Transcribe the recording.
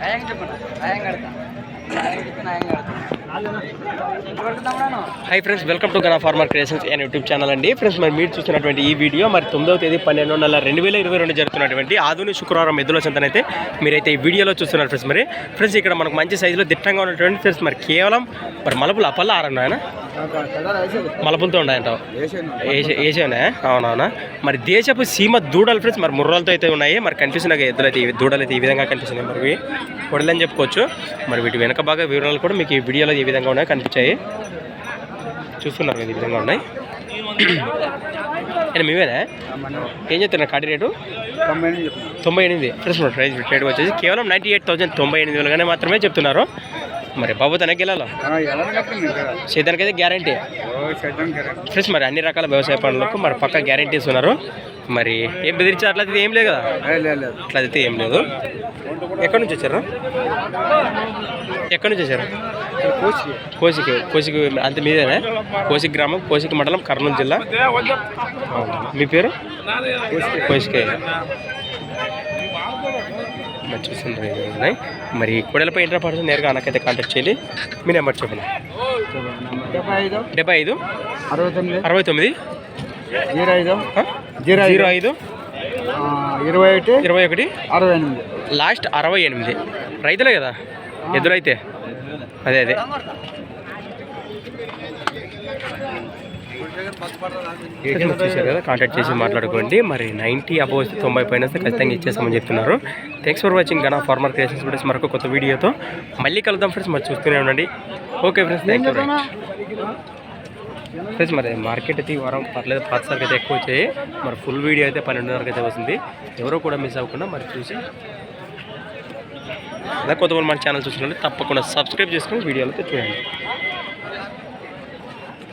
న్యాయంగా చెప్పండి. న్యాయంగా కడతా. Hi friends welcome to Gana farmer creations and YouTube channel అండి. ఫ్రెండ్స్ మరి మీరు చూస్తున్నటువంటి ఈ వీడియో మరి తొమ్మిదవ తేదీ పన్నెండు నెల రెండు వేల ఇరవై రెండు జరుగుతున్నటువంటి ఆధునిక శుక్రవారం ఎద్దుల చెంతనైతే మీరైతే ఈ వీడియోలో చూస్తున్నారు ఫ్రెండ్స్ మరి. ఫ్రెండ్స్ ఇక్కడ మనకు మంచి సైజులో దిట్టంగా ఉన్నటువంటి ఫ్రెండ్స్ మరి కేవలం మరి మలపులు అప్పల్లో ఆరన్నాయన మలపులతో ఉన్నాయంటావు? ఏసేనా అవునవునా. మరి దేశపు సీమ దూడలు ఫ్రెండ్స్ మరి ముర్రాలతో అయితే ఉన్నాయి. మరి కనిపిస్తున్నాయి ఎద్దులు అయితే దూడలు అయితే ఈ విధంగా కనిపిస్తున్నాయి మరి ఇవి కొడలని చెప్పుకోవచ్చు. మరి వీటి వెనక బాగా వివరాలు కూడా మీకు ఈ వీడియోలో ఈ విధంగా ఉన్నాయి కనిపించాయి. చూస్తున్నారు కదా ఈ విధంగా ఉన్నాయి. అండ్ మీవేనా? ఏం చెప్తున్నారు కాటి రేటు? తొంభై ఎనిమిది ఫ్రెండ్స్ ప్రైస్ రేట్ వచ్చేసి కేవలం నైంటీ ఎయిట్ థౌసండ్ తొంభై ఎనిమిది వేలుగానే మాత్రమే చెప్తున్నారు. మరి బాబు తనకి వెళ్ళాలో? సేదానికి అయితే గ్యారంటీ. ఫ్రెండ్స్ మరి అన్ని రకాల వ్యవసాయ పనులకు మరి పక్క గ్యారంటీస్ ఉన్నారు. మరి ఏం బెదిరించారు? అట్లా అయితే ఏం లేదు కదా? అట్లా అయితే ఏం లేదు. ఎక్కడి నుంచి వచ్చారు? ఎక్కడి నుంచి వచ్చారు? కోసికి. కోసికి అంత మీదేనా? కోసికి గ్రామం కోసికి మండలం కర్నూలు జిల్లా. మీ పేరు? కోసికే. మరి ఇవి ఉన్నాయి. మరి కొడలపై ఇంటర్ పర్సన్ నేరుగా అన్నకైతే కాంటాక్ట్ చేయండి. మీ నెంబర్ చెప్పండి. డెబ్బై ఐదు. అరవై తొమ్మిది. అరవై తొమ్మిది. జీరో ఐదు? జీరో జీరో ఐదు. ఇరవై ఒకటి. ఇరవై ఒకటి. అరవై ఎనిమిది. లాస్ట్ అరవై ఎనిమిది. రైతులే కదా? ఎదురైతే. అదే అదే. చూశారు కదా కాంటాక్ట్ చేసి మాట్లాడుకోండి. మరి నైంటీ అబోవ్ తొంభై పైన ఖచ్చితంగా ఇచ్చేస్తామని చెప్తున్నారు. Thanks for watching Gana farmer creations friends మరొక కొత్త వీడియోతో మళ్ళీ కలుద్దాం ఫ్రెండ్స్ మరి చూస్తూనే ఉండండి. Okay friends thank you friends మరి మార్కెట్ అయితే ఈ వారం పర్లేదు పాత సార్కి అయితే ఎక్కువ వచ్చాయి. మరి ఫుల్ వీడియో అయితే పన్నెండున్నరకి అయితే వస్తుంది. ఎవరో కూడా మిస్ అవ్వకుండా మరి చూసి అలా కొత్త వాళ్ళు మన ఛానల్ చూసినట్టు తప్పకుండా సబ్స్క్రైబ్ చేసుకుని వీడియోలతో చూడండి.